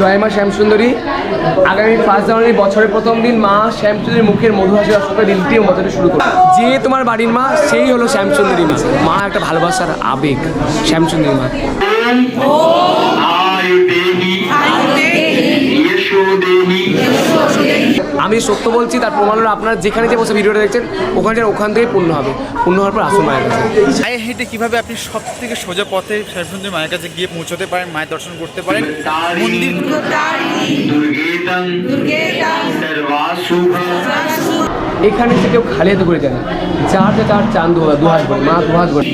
জয়মা শ্যামসুন্দরী। আগামী first January বছরের প্রথম দিন মা শ্যামসুন্দরীর মুখের মধু হাসি অসুখে দিনটিও মজাটা শুরু করবে যে তোমার বাড়ির মা সেই হলো শ্যামসুন্দরী মা। মা একটা ভালোবাসার আবেগ শ্যামসুন্দরী মা। দেবী আমি সত্য বলছি তার প্রমাণ হলো আপনারা যেখানে যে বসে ভিডিওটা দেখছেন ওখানে ওখান থেকে পূর্ণ হবে। পূর্ণ হওয়ার পর আসুন মায়ের কাছে। মায়ের হেঁটে কীভাবে আপনি সব থেকে সোজা পথে শেষপর্যন্ত মায়ের কাছে গিয়ে পৌঁছতে পারেন মায়ের দর্শন করতে পারেন? মন্দির এখানে সে কেউ খালি হাতে করে যায় চার চার তার চান দুহাত করে মা দুহাত করে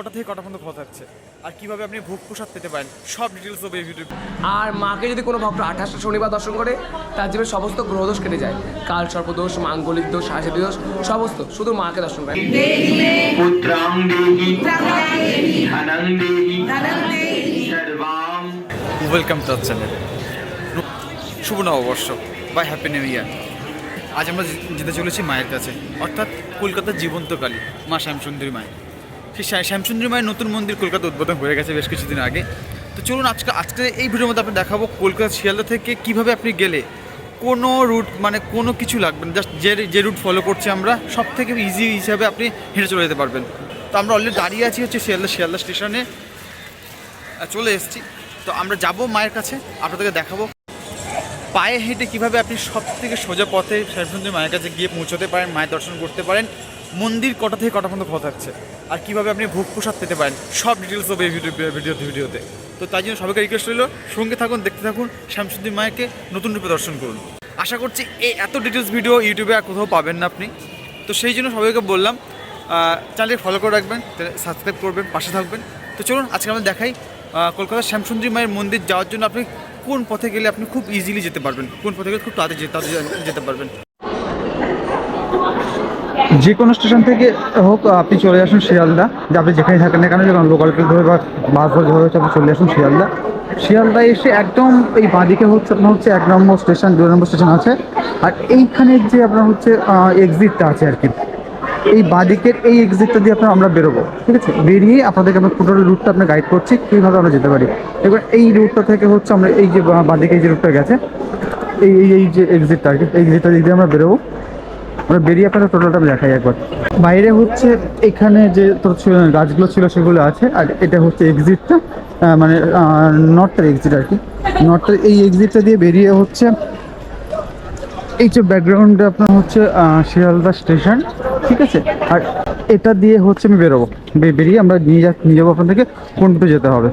কটা থেকে কটা পর্যন্ত খোলা থাকছে? আর কীভাবে আপনি ভোগ প্রসাদ পেতে পারেন? সব ডিটেলস হবে ইউটিউবে আর মাকে যদি কোনো ভক্ত আঠাশটা শনিবার দর্শন করে তার জীবনে সমস্ত গ্রহদোষ কেটে যায়। কাল সর্পদোষ মাঙ্গলিক দোষ হাসি দোষ সমস্ত। শুধু মাকে দর্শন করে। ওয়েলকাম টু আর চ্যানেল শুভ নববর্ষ বাই হ্যাপি নিউ ইয়ার আজ আমরা যেতে চলেছি মায়ের কাছে। অর্থাৎ কলকাতার জীবন্তকালী মা শ্যামসুন্দরী মায়ের। সেই শ্যা- শ্যামসুন্দরী মায়ের নতুন মন্দির কলকাতা উদ্বোধন হয়ে গেছে বেশ কিছুদিন আগে। তো চলুন আজকে আজকে এই ভিডিওর মধ্যে আপনার দেখাবো কলকাতা শিয়ালদা থেকে কীভাবে আপনি গেলে কোনো রুট মানে কোনো কিছু লাগবে না। জাস্ট যে যে রুট ফলো করছি আমরা সব থেকে ইজি হিসাবে আপনি হেঁটে চলে যেতে পারবেন। তো আমরা অলরেডি দাঁড়িয়ে আছি হচ্ছে শিয়ালদা শিয়ালদা স্টেশনে চলে এসেছি। তো আমরা যাব মায়ের কাছে, আপনাদেরকে দেখাবো। পায়ে হেঁটে কীভাবে আপনি সব থেকে সোজা পথে শ্যামসুন্দরী মায়ের কাছে গিয়ে পৌঁছতে পারেন, মায়ের দর্শন করতে পারেন, মন্দির কটা থেকে কটা পর্যন্ত খোলা থাকছে? আর কীভাবে আপনি ভোগ প্রসাদ পেতে পারেন, সব ডিটেলস হবে এই ভিডিও ভিডিওতে ভিডিওতে তো তাই জন্য সবাইকে রিকোয়েস্ট রইল, সঙ্গে থাকুন, দেখতে থাকুন শ্যামসুন্দরী মায়েরকে নতুন রূপে দর্শন করুন। আশা করছি এই এত ডিটেলস ভিডিও ইউটিউবে আর কোথাও পাবেন না আপনি। তো সেই জন্য সবাইকে বললাম চ্যানেলটি ফলো করে রাখবেন সাবস্ক্রাইব করবেন, পাশে থাকবেন। তো চলুন, আজকে আমরা দেখাই কলকাতার শ্যামসুন্দরী মায়ের মন্দির। যাওয়ার জন্য আপনি কোন পথে গেলে আপনি খুব ইজিলি যেতে পারবেন? কোন পথে গেলে খুব তাড়াতাড়ি যেতে পারবেন? যে কোনো স্টেশন থেকে হোক, আপনি চলে আসুন শিয়ালদা। যে আপনি যেখানে থাকেন না কেন যখন লোকাল ট্রেন ধরে বা বাস ধরে যেভাবে হচ্ছে আপনি চলে আসুন শিয়ালদা। শিয়ালদা এসে একদম এই বাঁদিকে হচ্ছে, আপনার হচ্ছে এক নম্বর স্টেশন, দুই নম্বর স্টেশন আছে। আর এইখানে যে আপনার হচ্ছে এক্সিটটা আছে আর কি। এই বাঁদিকের এই এক্সিটটা দিয়ে আপনার আমরা বেরোবো, ঠিক আছে? বেরিয়ে আপনাদেরকে আমরা পুরো রুটটা আপনার গাইড করছি, কীভাবে আমরা যেতে পারি। এবার এই রুটটা থেকে হচ্ছে আমরা এই যে বাঁদিকে এই যে রুটটা গেছে, এই এই যে এক্সিটটা আর কি এক্সিটটা দিয়ে আমরা বেরোবো। আমরা বেরিয়ে আপনাদের টোটালটা দেখাই একবার। বাইরে হচ্ছে এখানে যে তোর গাছগুলো ছিল সেগুলো আছে, আর এটা হচ্ছে এক্সিটটা মানে নর্থের এক্সিট আর কি। নর্থের এই এক্সিটটা দিয়ে বেরিয়ে হচ্ছে, এই যে ব্যাকগ্রাউন্ডে আপনার হচ্ছে শিয়ালদা স্টেশন ঠিক আছে? আর এটা দিয়ে হচ্ছে আমি বেরোবো। বেরিয়ে আমরা নিয়ে যা, নিয়ে যাব আপনাদেরকে কোন রুটে যেতে হবে।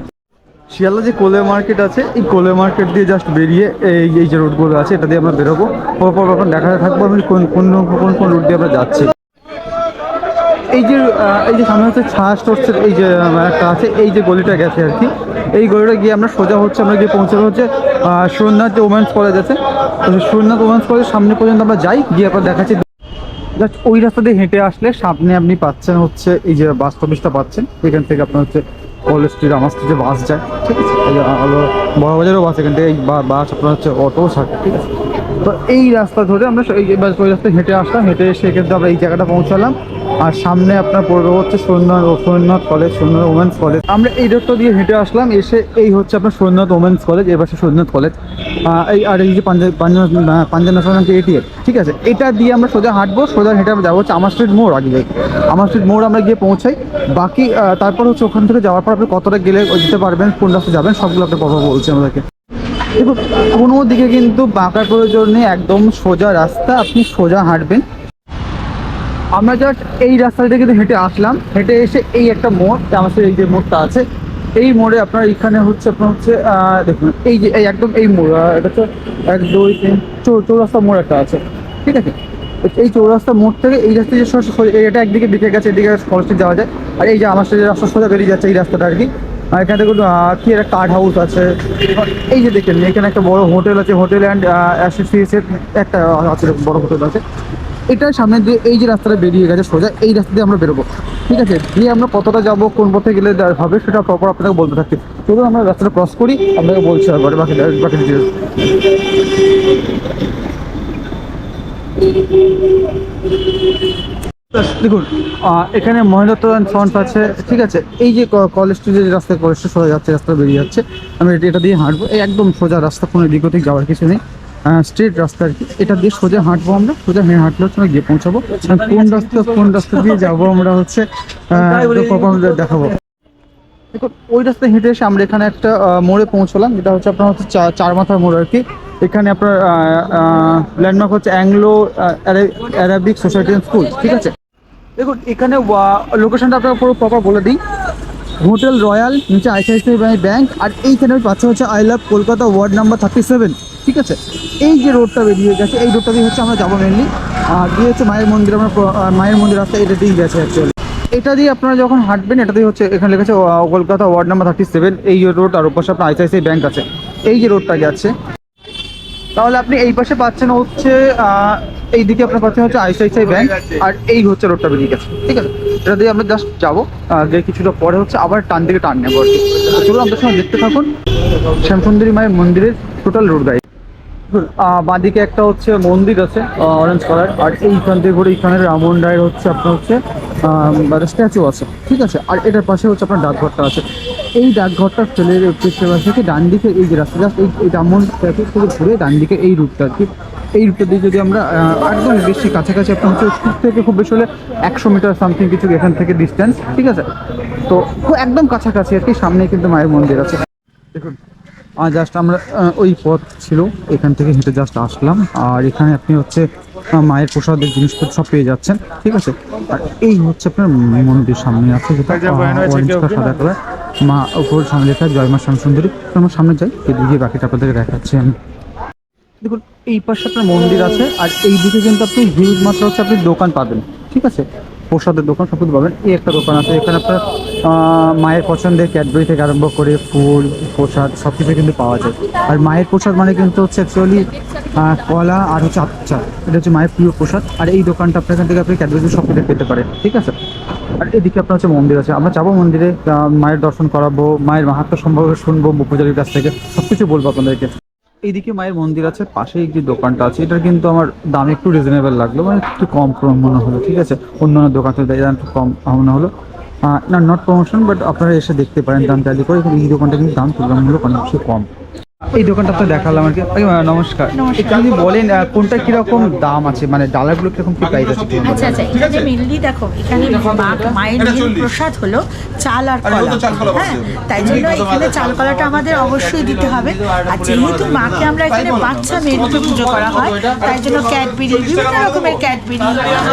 শিয়ালদা যে কোলে মার্কেট আছে এই কোলে মার্কেট দিয়ে জাস্ট বেরিয়ে এই এই যে রুটগুলো আছে এটা দিয়ে আমরা বেরোবো। পরপর আপনার দেখাতে থাকব আমি কোন কোন কোন কোন রুট দিয়ে আমরা যাচ্ছি। এই যে এই যে সামনে হচ্ছে ছায়া স্টোরসের এই যে একটা আছে এই যে গলিটা গেছে আর কি। এই গলিটা গিয়ে আমরা সোজা হচ্ছে আমরা গিয়ে পৌঁছাবো হচ্ছে আহ, সোমনাথ যে ওমেন্স কলেজ আছে। সোমনাথ ওমেন্স কলেজের সামনে পর্যন্ত আমরা যাই গিয়ে আপনার দেখাচ্ছি। জাস্ট ওই রাস্তা দিয়ে হেঁটে আসলে সামনে আপনি পাচ্ছেন হচ্ছে এই যে বাস অফিসটা পাচ্ছেন এখান থেকে আপনার হচ্ছে কলেজ স্ট্রিট আমার স্ট্রিটে বাস যায়, ঠিক আছে? বড়বাজারও বাস এখান থেকে বাস আপনার হচ্ছে অটো থাকে ঠিক আছে? তো এই রাস্তা ধরে আমরা ওই রাস্তায় হেঁটে আসলাম, হেঁটে এসে থেকে আমরা এই জায়গাটা পৌঁছালাম। আর সামনে আপনার পড়বে হচ্ছে Somnath Sainyanath college, Somnath women's college আমরা এই রোডটা দিয়ে হেঁটে আসলাম, এসে এই হচ্ছে আপনার সৈন্যনাথ ওমেন্স কলেজ এবার সোমনাথ কলেজ এই আর এই যে পাঞ্জাব পাঞ্জাব ন্যাশনাল এটিএম ঠিক আছে? এটা দিয়ে আমরা সোজা হাঁটবো, সোজা হেঁটে আমরা যাব হচ্ছে আমার স্ট্রিট মোড় আগে যাই আমার স্ট্রিট মোড় আমরা গিয়ে পৌঁছাই। বাকি তারপর হচ্ছে ওখান থেকে যাওয়ার পর আপনি কতটা গেলে যেতে পারবেন, কোন রাস্তা যাবেন, সবগুলো আপনার কথা বলছি আমাদেরকে। দেখুন, কোনো দিকে কিন্তু বাঁকার প্রয়োজন নেই, একদম সোজা রাস্তা, আপনি সোজা হাঁটবেন। আমরা জাস্ট এই রাস্তাটা কিন্তু হেঁটে আসলাম। হেঁটে এসে এই একটা মোড় সাথে এই যে মোড়টা আছে, এই মোড়ে আপনার এখানে হচ্ছে, আপনার হচ্ছে দেখুন, এই যে, এই একদম এই মোড় এটা হচ্ছে এক, দুই, তিন চৌরাস্তা মোড় একটা আছে, ঠিক আছে? এই চৌরাস্তা মোড় থেকে এই রাস্তা যে এটা একদিকে বিকে গেছে, এদিকে কলেজে যাওয়া যায়, আর এই যে আমার সাথে রাস্তা সোজা বেরিয়ে যাচ্ছে এই রাস্তাটা আর কি আর এখানে দেখুন কি একটা কার্ড হাউস আছে। এই যে দেখেন, এখানে একটা বড় হোটেল আছে হোটেল অ্যান্ড অ্যাসোসিয়েশন একটা আছে বড় হোটেল আছে। এটার সামনে দিয়ে এই যে রাস্তাটা বেরিয়ে গেছে সোজা, এই রাস্তা দিয়ে আমরা বেরোবো। ঠিক আছে? দিয়ে আমরা কতটা যাব, কোন পথে গেলে হবে, সেটা প্রপার আপনাকে বলতে থাকছি। চলুন, আমরা রাস্তাটা ক্রস করি, আপনাকে বলছি একবারে বাকি বাকি ডিটেলস দেখুন এখানে মহেন্দ্র অ্যান্ড সন্স আছে ঠিক আছে? এই যে কলেজ স্ট্রিটের যে রাস্তায় কলেজটা সোজা যাচ্ছে রাস্তা বেরিয়ে যাচ্ছে। আমি এটা- দিয়ে হাঁটবো। এই একদম সোজা রাস্তা কোনো দিক ওদিক যাওয়ার কিছু নেই। স্ট্রেট রাস্তা আর কি। এটা দিয়ে সোজা হাঁটবো আমরা। সোজা হেঁটে হাঁটলে হচ্ছে আমরা গিয়ে পৌঁছাবো। কোন রাস্তা কোন রাস্তা দিয়ে যাব আমরা হচ্ছে দেখাবো। দেখুন ওই রাস্তায় হেঁটে এসে আমরা এখানে একটা মোড়ে পৌঁছলাম। যেটা হচ্ছে আপনার হচ্ছে চার মাথার মোড় আর কি। এখানে আপনার ল্যান্ডমার্ক হচ্ছে অ্যাংলো অ্যারাবিক সোসাইটি স্কুল ঠিক আছে? দেখুন, এখানে লোকেশনটা আপনার পুরো প্রপার বলে দিই। হোটেল রয়্যাল নিচে আইসিআইসিআই ব্যাংক আর এইখানে পাচ্ছে হচ্ছে I love Kolkata ward number thirty seven ঠিক আছে? এই যে রোডটা বেরিয়ে গেছে, এই রোডটা দিয়ে হচ্ছে আমরা যাব মেনলি আর দিয়ে হচ্ছে মায়ের মন্দির, আমরা মায়ের মন্দির রাস্তা এটা দিয়েই গেছে অ্যাকচুয়ালি এটা দিয়ে আপনারা যখন হাঁটবেন, এটা দিয়ে হচ্ছে এখানে লেখা আছে Kolkata ward number thirty seven এই রোড আর ওপাশে আপনার আইসিআইসিআই ব্যাংক আছে। এই যে রোডটা যাচ্ছে তাহলে আপনি এই পাশে পাচ্ছেন হচ্ছে এইদিকে আপনার পাচ্ছেন হচ্ছে আইসিআইসিআই ব্যাংক, আর এই হচ্ছে রোডটা বেরিয়ে গেছে, ঠিক আছে? এটা দিয়ে আমরা জাস্ট যাব যে কিছুটা পরে হচ্ছে আবার টান দিকে টান নেব আর কি। চলুন, আমাদের সঙ্গে দেখতে থাকুন। শ্যামসুন্দরী মায়ের মন্দিরের টোটাল রোড গাইড বাঁদিকে একটা হচ্ছে মন্দির আছে অরেঞ্জ কালার আর এইখান থেকে ঘুরে এইখানে রামন রায়ের হচ্ছে আপনার হচ্ছে স্ট্যাচু আছে, ঠিক আছে? আর এটার পাশে হচ্ছে আপনার ডাকঘরটা আছে। এই ডাকঘরটা ফেলে, পেছনে থেকে ডান দিকে এই যে রাস্তা জাস্ট এই এই রামন স্ট্যাচু থেকে ঘুরে ডান দিকে এই রুটটা আর কি। এই রুটটা দিয়ে যদি আমরা একদম বেশি কাছাকাছি আপনার হচ্ছে স্কুল থেকে খুব বেশি হলে একশো মিটার সামথিং কিছু এখান থেকে ডিস্টেন্স ঠিক আছে? তো খুব একদম কাছাকাছি আর কি সামনে কিন্তু মায়ের মন্দির আছে। দেখুন আর জাস্ট আমরা ওই পথ ছিল এখান থেকে হেঁটে জাস্ট আসলাম। আর এখানে আপনি হচ্ছে মায়ের প্রসাদের জিনিসপত্র সব পেয়ে যাচ্ছেন ঠিক আছে? আর এই হচ্ছে আপনার মন্দির সামনে আছে যেটা অরেঞ্জ সাদা কালার মা উপর সামনে লেখা জয় মা শ্যামসুন্দরী আমরা সামনে যাই এদিকে বাকিটা আপনাদেরকে দেখাচ্ছি আমি। দেখুন এই পাশে আপনার মন্দির আছে আর এই দিকে কিন্তু আপনি হিউজ মাত্রা হচ্ছে আপনি দোকান পাবেন ঠিক আছে? প্রসাদের দোকান সব কিছু পাবেন। এই একটা দোকান আছে এখানে আপনার মায়ের পছন্দের ক্যাডবেরি থেকে আরম্ভ করে ফুল, প্রসাদ সব কিছু কিন্তু পাওয়া যায়। আর মায়ের প্রসাদ মানে কিন্তু হচ্ছে অ্যাকচুয়ালি কলা আর হচ্ছে আচ্ছা এটা হচ্ছে মায়ের প্রিয় প্রসাদ। আর এই দোকানটা আপনার এখান থেকে আপনি ক্যাডবেরি সব কিছু পেতে পারেন, ঠিক আছে? আর এদিকে আপনার হচ্ছে মন্দির আছে, আমরা যাব মন্দিরে মায়ের দর্শন করাবো, মায়ের মাহাত্ম সম্পর্কে শুনব পূজারীর কাছ থেকে সব কিছু বলব আপনাদেরকে। এইদিকে মায়ের মন্দির আছে, পাশেই যে দোকানটা আছে এটা কিন্তু আমার দাম একটু রিজনেবল লাগল মানে একটু কম মনে হলো, ঠিক আছে? অন্যান্য দোকান থেকে একটু কম মনে হলো। না নট প্রমোশন বাট আপনারা এসে দেখতে পারেন, দাম ট্যালি করে। এই দোকানটা কিন্তু দাম তুলনামূলক অনেক বেশি কম। এই দোকানটা তো দেখালাম আর কি নমস্কার যদি বলেন কোনটা কীরকম দাম আছে মানে ডালাগুলো কীরকম কি প্রাইস আছে আচ্ছা আচ্ছা এখানে মেনলি দেখো এখানে মা- মায়ের মেন প্রসাদ হলো চাল আর কলা হ্যাঁ তাই জন্য এখানে চাল কলাটা আমাদের অবশ্যই দিতে হবে আর যেহেতু মাকে আমরা এখানে বাচ্চা মেয়ে রূপে পুজো করা হয় তাই জন্য ক্যাডবেরি বিভিন্ন রকমের ক্যাডবেরি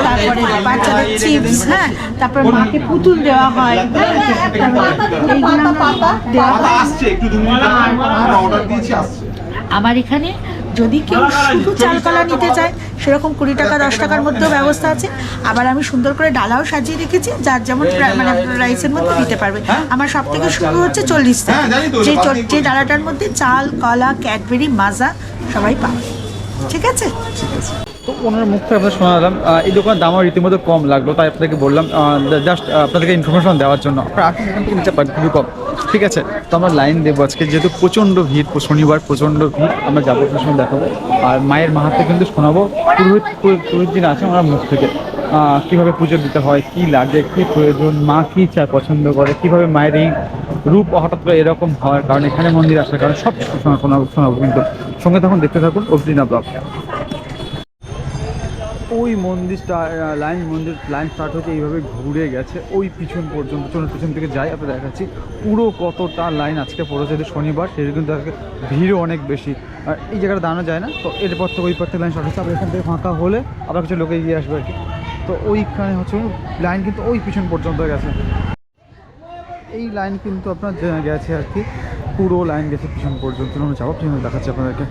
তারপরে বাচ্চাদের চিপস হ্যাঁ তারপর মাকে পুতুল দেওয়া হয় হ্যাঁ, এইগুলো দেওয়া হয় আমার এখানে যদি কেউ শুধু চালকলা নিতে চায় সেরকম কুড়ি টাকা দশ টাকার মধ্যেও ব্যবস্থা আছে। আবার আমি সুন্দর করে ডালাও সাজিয়ে রেখেছি যার যেমন মানে রাইসের মধ্যে নিতে পারবে। আমার সব থেকে শুরু হচ্ছে চল্লিশ টাকা। যে চল- যে ডালাটার মধ্যে চাল কলা ক্যাডবেরি মাজা সবাই পাবে। ঠিক আছে? তো ওনার মুখ থেকে আপনাদের শোনালাম এই দোকানের দাম আমার রীতিমতো কম লাগল তাই আপনাকে বললাম জাস্ট আপনাদেরকে ইনফরমেশন দেওয়ার জন্য। আপনারা আসুন এখান থেকে নিতে পারেন খুবই কম। ঠিক আছে, তো আমরা লাইন দেবো আজকে। যেহেতু প্রচণ্ড ভিড় শনিবার প্রচণ্ড ভিড়, আমরা যাব সঙ্গে দেখাবো আর মায়ের মাহাতে কিন্তু শোনাবো। পুরোহিত পুরোহিত দিন আছে ওনার মুখ থেকে। কীভাবে পুজো দিতে হয়, কি লাগে, কি প্রয়োজন, মা কি চায় পছন্দ করে, কীভাবে মায়ের এই রূপ হঠাৎ করে এরকম হয় কারণ, এখানে মন্দির আসার কারণে সব শোনাবো শোনাবো কিন্তু। সঙ্গে তখন দেখতে থাকুন অবদিনা ব্লগ। ওই মন্দিরটা লাইন মন্দির, লাইন স্টার্ট হচ্ছে এইভাবে ঘুরে গেছে, ওই পিছন পর্যন্ত, চলুন পিছন থেকে যাই, আপনাদের দেখাচ্ছি। পুরো কতটা লাইন আজকে পড়েছে যেহেতু শনিবার, সেটা কিন্তু আজকে ভিড়ও অনেক বেশি। আর এই জায়গাটা দাঁড়ানো যায় না, তো এরপর থেকে ওই পর থেকে লাইন স্টার্ট হচ্ছে, আবার এখান থেকে ফাঁকা হলে আবার কিছু লোকে এগিয়ে আসবে আর কি। তো ওইখানে হচ্ছে লাইন কিন্তু ওই পিছন পর্যন্ত গেছে। এই লাইন কিন্তু আপনার গেছে আর কি, পুরো লাইন গেছে পিছন পর্যন্ত। যাব, পিছনে দেখাচ্ছি আপনাদেরকে।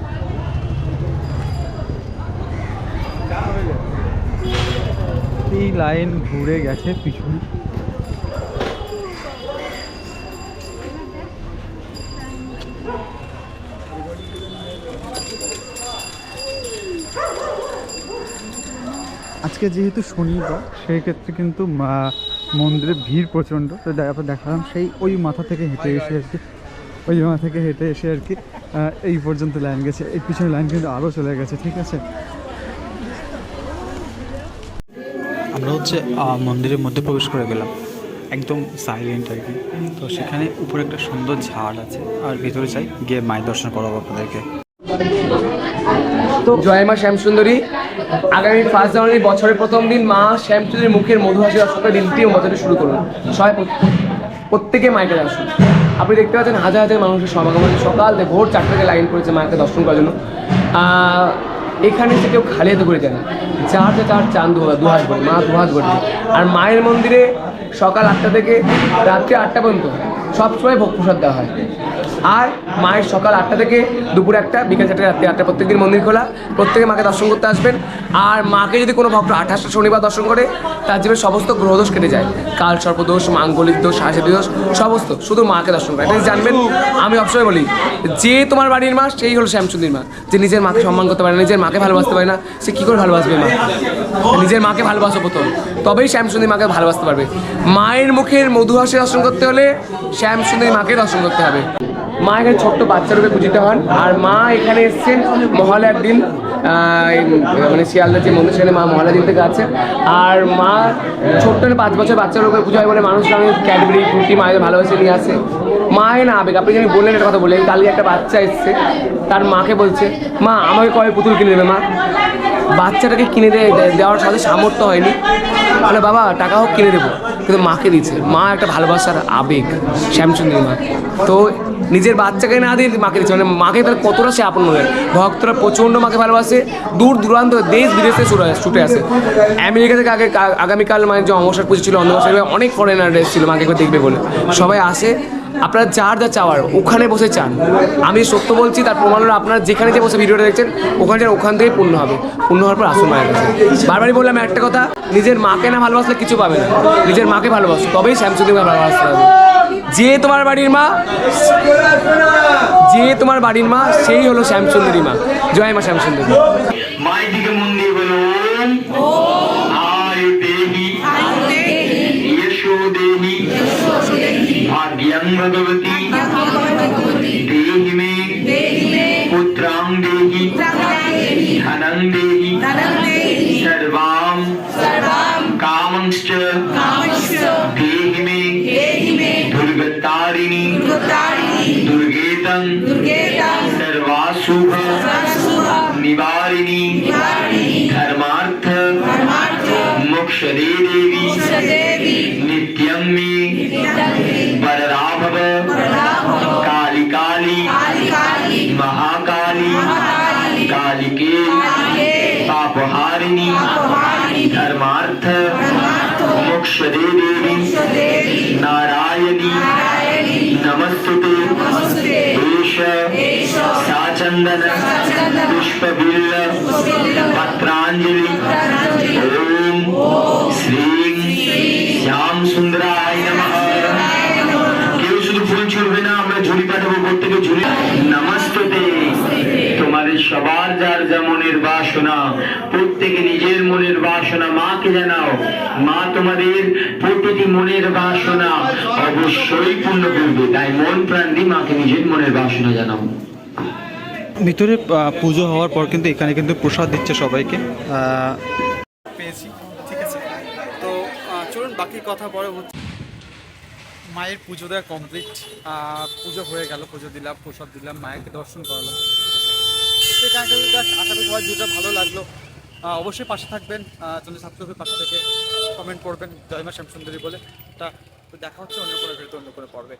এই লাইন ঘুরে গেছে পিছনে। আজকে যেহেতু শনিবার সেই ক্ষেত্রে কিন্তু মা- মন্দিরে ভিড় প্রচণ্ড। তো আপনার দেখালাম সেই ওই মাথা থেকে হেঁটে এসে আর কি ওই মাথা থেকে হেঁটে এসে আর কি এই পর্যন্ত লাইন গেছে। এই পিছনে লাইন কিন্তু আরও চলে গেছে ঠিক আছে? আমরা হচ্ছে মন্দিরের মধ্যে প্রবেশ করে গেলাম। একদম সাইলেন্ট আর কি। তো সেখানে উপরে একটা সুন্দর ঝাড় আছে। আর ভিতরে চাই গিয়ে মায়ের দর্শন করাবো আপনাদেরকে। তো জয় মা শ্যামসুন্দরী। আগামী ফার্স্ট জানুয়ারি বছরের প্রথম দিন মা শ্যামসুন্দরীর মুখের মধু হাসি দর্শকের দিনটি বছরটি শুরু করুন। সবাই প্রত- প্রত্যেকে মাইকে আসুন। আপনি দেখতে পাচ্ছেন হাজার হাজার মানুষের সমাগম সকাল থেকে ভোর চারটে থেকে লাইন করেছে মাকে দর্শন করার জন্য। এখানে এসে কেউ খালি হাতে করে যায় না। চার চার চান দু দু ভরে মা দুহাত ভরে আর মায়ের মন্দিরে সকাল আটটা থেকে রাত্রি আটটা পর্যন্ত সবসময় ভোগ প্রসাদ দেওয়া হয়। আর মায়ের সকাল আটটা থেকে দুপুর একটা, বিকেল চারটে, রাত্রি আটটা, প্রত্যেকদিন মন্দির খোলা। প্রত্যেকে মাকে দর্শন করতে আসবেন। আর মাকে যদি কোনো ভক্ত আঠাশটা শনিবার দর্শন করে, তার জীবনে সমস্ত গ্রহদোষ কেটে যায়। কাল সর্পদোষ, মাঙ্গলিক দোষ সাহসী দোষ, সমস্ত, শুধু মাকে দর্শন করে। জানবেন, আমি সবসময় বলি, যে তোমার বাড়ির মা, সেই হলো শ্যামসুন্দর মা। যে নিজের মাকে সম্মান করতে পারে না, নিজের মাকে ভালোবাসতে পারে না, সে কী করে ভালোবাসবে মা? নিজের মাকে ভালোবাসো প্রথম, তবেই শ্যামসুন্দরী মাকে ভালোবাসতে পারবে। মায়ের মুখের মধু হাসি দর্শন করতে হলে শ্যামসুন্দরী মাকে দর্শন করতে হবে। মা এখানে ছোট্ট বাচ্চা রূপে পূজিত হন আর মা এখানে এসছেন মহালয়ার একদিন মানে শিয়ালদা যে মন্দির সেখানে মা মহালয়া দিন থেকে আছেন আর মা ছোট্ট পাঁচ বছর বাচ্চার রূপে পুজো হয় বলে মানুষ আমি ক্যাডবেরি ফ্রুটি মায়ের ভালোবেসে নিয়ে আসে। মায়ের না আবেগ আপনি যদি বললেন একটা কথা বলে, কালকে একটা বাচ্চা এসছে, তার মাকে বলছে, মা, আমাকে কবে পুতুল কিনে দেবে, মা? বাচ্চাটাকে কিনে দেওয়ার সাথে সামর্থ্য হয়নি। মানে বাবা, টাকা হোক কিনে দেবো। কিন্তু মাকে দিয়েছে। মা একটা ভালোবাসার আবেগ শ্যামচন্দ্রী মা। তো নিজের বাচ্চাকে না দিয়ে মাকে দিচ্ছে। মানে মাকে তাহলে কতটা সে আপন হয়। ভক্তরা প্রচণ্ড মাকে ভালোবাসে। দূর দূরান্ত, দেশ বিদেশে ছুটে আসে আমেরিকা থেকে আগে আগামীকাল মানে যে অমাবস্যার পুজো ছিল অন্ধবাসা অনেক ফরেনার এসেছিল মাকে দেখবে বলে। সবাই আসে, আপনারা যার যা চাওয়ার, ওখানে বসে চান। আমি সত্য বলছি, তার প্রমাণ হলো আপনারা যেখানে যে বসে ভিডিওটা দেখছেন, ওখানে যান ওখান থেকেই পূর্ণ হবে। পূর্ণ হওয়ার পর আসুন মায়ের কাছে। বারবারই বললাম একটা কথা, নিজের মাকে না ভালোবাসলে কিছু পাবে না। নিজের মাকে ভালোবাসো, তবেই শ্যামসুন্দরী ভালোবাসতে হবে। যে তোমার বাড়ির মা, যে তোমার বাড়ির মা, সেই হলো শ্যামসুন্দরী মা। জয় মা শ্যামসুন্দরী। বলুন ভগবতী দেহি মে, পুত্রাং দেহি, ধনং দেহি पापहारिणी धर्मार्थ मोक्ष दे देवी नारायणी नमस्तुते एष साचन्दन पुष्पबिल्ल पत्राञ्जलि ॐ শ্রীং শ্যাম সুন্দরায় নমঃ কেউ শুধু ফুল ছুড়বে না আমরা ঝুড়ি পাঠাবো প্রত্যেকে ঝুড়ি নমস্তে তোমাদের সবার যার যা মনের বাসনা প্রত্যেকে নিজের মনের বাসনা মাকে জানাও। মা তোমাদের প্রতিটি মনের বাসনা অবশ্যই পূর্ণ করবে। তাই মন প্রাণ দিয়ে মাকে নিজের মনের বাসনা জানাও। ভিতরে পুজো হওয়ার পর কিন্তু এখানে কিন্তু প্রসাদ দিচ্ছে সবাইকে। আহ, পেয়েছি ঠিক আছে। তো চলুন বাকি কথা পরে হচ্ছে। মায়ের পুজো দেওয়া কমপ্লিট পুজো হয়ে গেল পুজো দিলাম প্রসাদ দিলাম মায়েরকে দর্শন করালাম। আশা করি আশা করি সবাই ভিডিওটা ভালো লাগল। অবশ্যই পাশে থাকবেন চন্দ্র সাবস্ক্রাইবের পাশে থেকে কমেন্ট করবেন জয়মা শ্যামসুন্দরী বলে। তা, দেখা হচ্ছে অন্য কোনো ভিডিওতে, অন্য কোনো পর্বে।